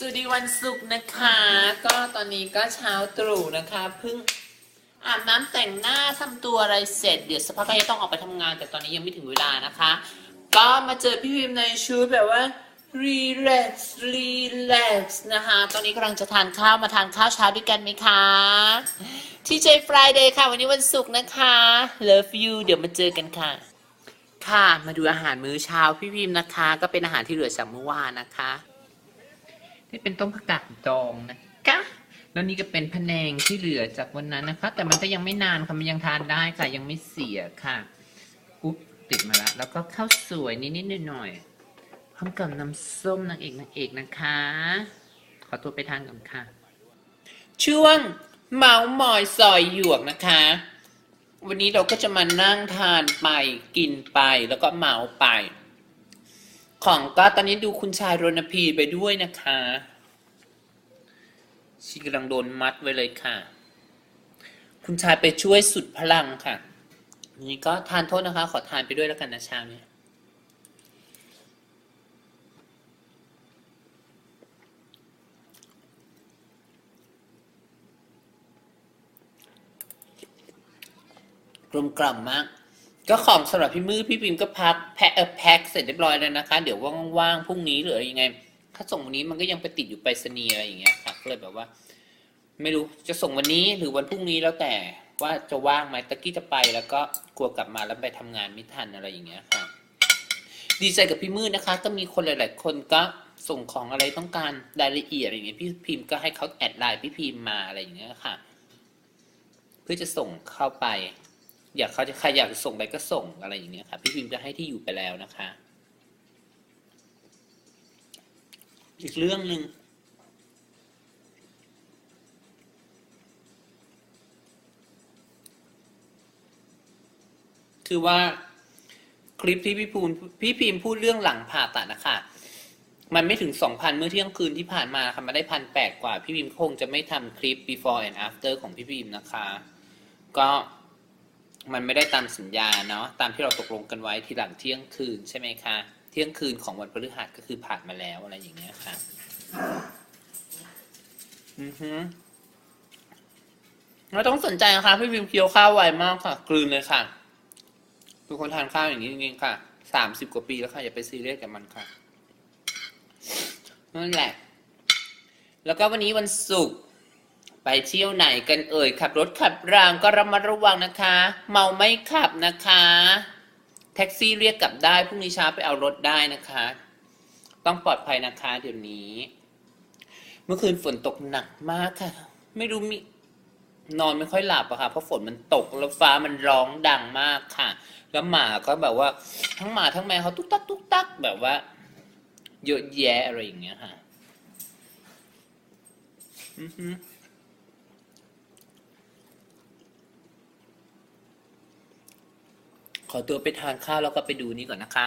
สวัสดีวันศุกร์นะคะ ก็ตอนนี้ก็เช้าตรู่นะคะเพิ่งอาบน้ำแต่งหน้าทำตัวอะไรเสร็จเดี๋ยวสักพักก็จะต้องออกไปทำงาน แต่ตอนนี้ยังไม่ถึงเวลานะคะ ก็มาเจอพี่พิมในชุดแบบว่า relax relax นะคะ ตอนนี้กำลังจะทานข้าวมาทานข้าวเช้าด้วยกันไหมคะที่เจ Friday ค่ะ วันนี้วันศุกร์นะคะ love you เดี๋ยวมาเจอกันค่ะ ค่ะมาดูอาหารมื้อเช้าพี่พิมนะคะ ก็เป็นอาหารที่เหลือจากเมื่อวานนะคะ นี่เป็นต้มผักกาดดองนะคะแล้วนี่ก็เป็นพะแนงที่เหลือจากวันนั้นนะคะ แต่มันก็ยังไม่นานค่ะมันยังทานได้ค่ะยังไม่เสียค่ะอุ๊บติดมาแล้วแล้วก็ข้าวสวยนิดๆหน่อยๆพร้อมกับน้ำส้มนางเอกนางเอกนะคะ ขอตัวไปทานก่อนค่ะ ช่วงเมาส์มอยซอยหยวกนะคะ วันนี้เราก็จะมานั่งทานไปกินไปแล้วก็เมาไป ของก็ตอนนี้ดูคุณชายรณพีไปด้วยนะคะชีกำลังโดนมัดไว้เลยค่ะ คุณชายไปช่วยสุดพลังค่ะ นี่ก็ทานโทษนะคะ ขอทานไปด้วยแล้วกันนะเช้านี้กลมกล่อมมาก ก็ของสำหรับพี่มือพี่ปิมก็พักแพ็คเออแพ็คเสร็จเรียบร้อยแล้วนะคะ เดี๋ยวว่างๆพรุ่งนี้หรือยังไง ถ้าส่งวันนี้มันก็ยังไปติดอยู่ไปรษณีย์อะไรอย่างเงี้ยค่ะก็เลยแบบว่า ไม่รู้จะส่งวันนี้หรือวันพรุ่งนี้แล้วแต่ว่าจะว่างไหมตะกี้จะไปแล้วก็กลัวกลับมาแล้วไปทำงานไม่ทันอะไรอย่างเงี้ยค่ะ ดีใจกับพี่มืดนะคะ ก็มีคนหลาย ๆ คนก็ส่งของอะไรต้องการรายละเอียดอะไรอย่างเงี้ยพี่พิมพ์ก็ให้เขาแอดไลน์พี่พิมพ์มาอะไรอย่างเงี้ยค่ะ เพื่อจะส่งเข้าไป อยากเขาจะใครอยากส่งไปก็ส่งอะไรอย่างเงี้ยค่ะพี่พิมพ์จะให้ที่อยู่ไปแล้วนะคะ อีกเรื่องหนึ่งคือว่าคลิปที่พี่พูนพี่พิมพ์พูดเรื่องหลังผ่าตัดนะคะ มันไม่ถึงสองพันเมื่อเที่ยงคืนที่ผ่านมาค่ะมันได้พันแปดกว่า พี่พิมพ์คงจะไม่ทำคลิป before and after ของพี่พิมพ์นะคะ ก็ มันไม่ได้ตามสัญญาเนาะตามที่เราตกลงกันไว้ทีหลังเที่ยงคืนใช่ไหมคะ เที่ยงคืนของวันพฤหัสก็คือผ่านมาแล้วอะไรอย่างเงี้ยค่ะ อือฮึเราต้องสนใจนะคะพี่พิมพ์เคี้ยวข้าวไวมากค่ะ กลืนเลยค่ะเป็นคนทานข้าวอย่างนี้จริงๆค่ะสามสิบกว่าปีแล้วค่ะอย่าไปซีเรียสกับมันค่ะนั่นแหละ แล้วก็วันนี้วันศุกร์ ไปเที่ยวไหนกันเอ่ยขับรถขับรางก็ระมัดระวังนะคะ เมาไม่ขับนะคะ แท็กซี่เรียกกลับได้พรุ่งนี้เช้าไปเอารถได้นะคะ ต้องปลอดภัยนะคะ เดี๋ยวนี้ เมื่อคืนฝนตกหนักมากค่ะ ไม่รู้มีนอนไม่ค่อยหลับอะค่ะ เพราะฝนมันตกแล้วฟ้ามันร้องดังมากค่ะ แล้วหมาก็แบบว่า ทั้งหมาทั้งแมวเขาตุ๊กตักตุ๊กตักแบบว่าเยอะแยะอะไรอย่างเงี้ยค่ะ อือฮึ ขอตัวไปทานข้าวแล้วก็ไปดูนี่ก่อนนะคะ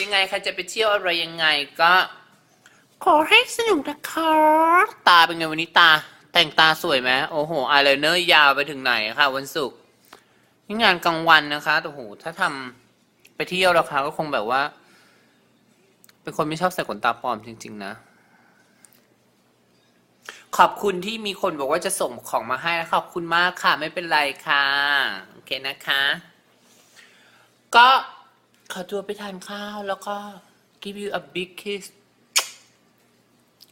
ยังไงใครจะไปเที่ยวอะไรยังไงก็ ขอให้สนุกนะคะตาเป็นไงวันนี้ตา แต่งตาสวยไหมโอ้โหอายไลเนอร์ยาวไปถึงไหนอะค่ะวันศุกร์นี่งานกลางวันนะคะแต่โอ้โหถ้าทำไปเที่ยวราคาก็คงแบบว่า เป็นคนไม่ชอบใส่ขนตาปลอมจริง ๆ นะ ขอบคุณที่มีคนบอกว่าจะส่งของมาให้นะขอบคุณมากค่ะ ไม่เป็นไรค่ะ โอเคนะคะ ก็ขอตัวไปทานข้าวแล้วก็ give you a big kiss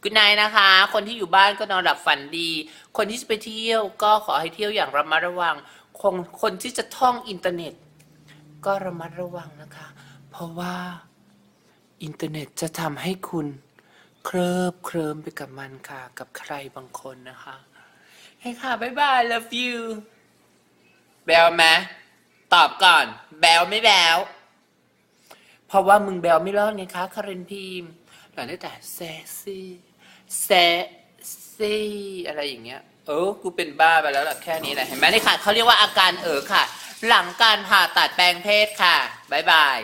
กุณนายนะคะ คนที่อยู่บ้านก็นอนหลับฝันดี คนที่จะไปเที่ยวก็ขอให้เที่ยวอย่างระมัดระวัง คนคนที่จะท่องอินเทอร์เน็ต ก็ระมัดระวังนะคะ เพราะว่าอินเทอร์เน็ตจะทำให้คุณเคลิบเคลิ้มไปกับมันค่ะ กับใครบางคนนะคะ ให้ค่ะ บ๊ายบาย love you แบลไหมตอบก่อน แบวไม่แบวเพราะว่ามึงแบวไม่รอดไงคะคารินพีมหลังได้แต่แซซี่แซซี่อะไรอย่างเงี้ย เออ กูเป็นบ้าไปแล้วล่ะแค่นี้แหละ เห็นไหมนี่ค่ะ เขาเรียกว่าอาการเออค่ะ หลังการผ่าตัดแปลงเพศค่ะ บ๊ายบาย